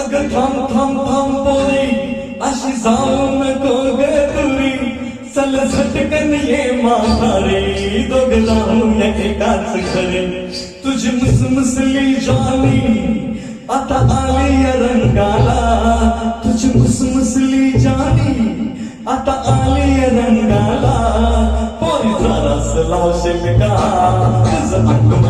अग थांब थांब थांब पोरी अशी जाऊ नको ग दुरी चल झटकन ये माघारे दोघ जाऊया एकाच घरे. तुझी मुसमुसली जानी आता आली या रंगाला. तुझी मुसमुसली जानी आता आली या रंगाला. पोरी जरास लावशील का? तुझं अंग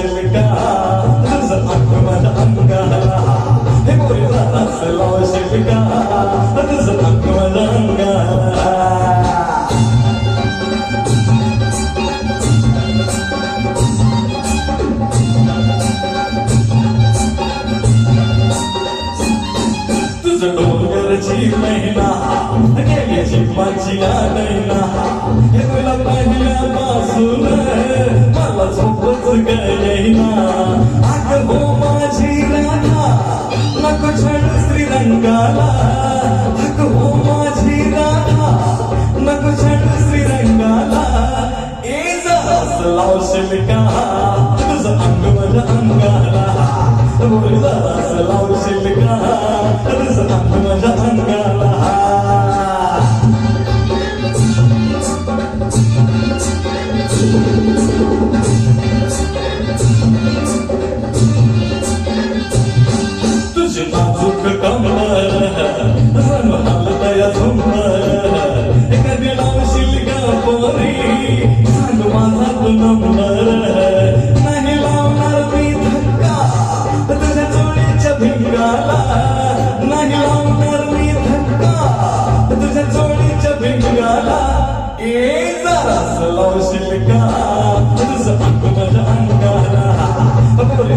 डोंगरची महिना गेल्याची पाचिया नैना. हे तुला पहिल्यापासून मला झोपच गयना आग हो माझी राधा नको छळ श्रीरंगाला. अग हो माझी राधा नको छळ श्रीरंगाला. ए जरास लावशील का तुझं अंग माझ्या अंगाला. बोल जरास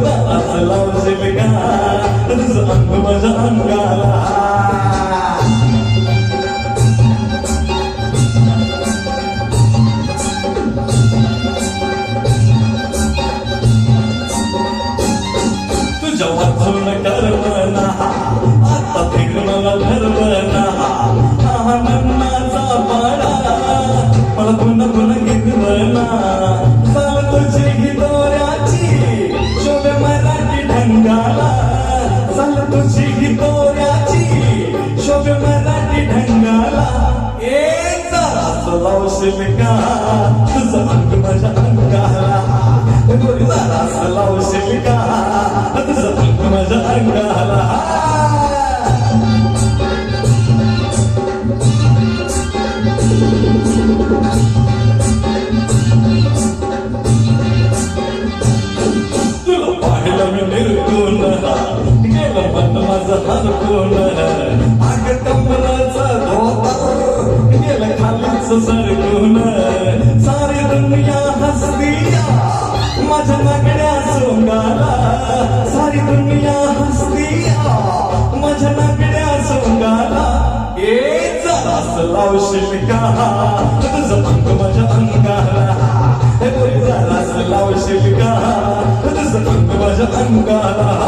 जरास लावशील का तुझं अंग जरास लावशील का तुझं अंग माझ्या अंगाला गोरी लावशील का तुझं अंग माझ्या अंगाला तुला पाहिलं मी निर्गुण. गेलं माझं हरकून खालीच सरकून सारी दुनिया हसदिया माझ्या नागड्या सोंगाला सारी दुनिया हसदिया माझ्या नागड्या सोंगाला. ए जरास लावशील का? तुझं अंग माझ्या अंगाला. जरास लावशील का? तुझं अंग माझ्या अंगाला.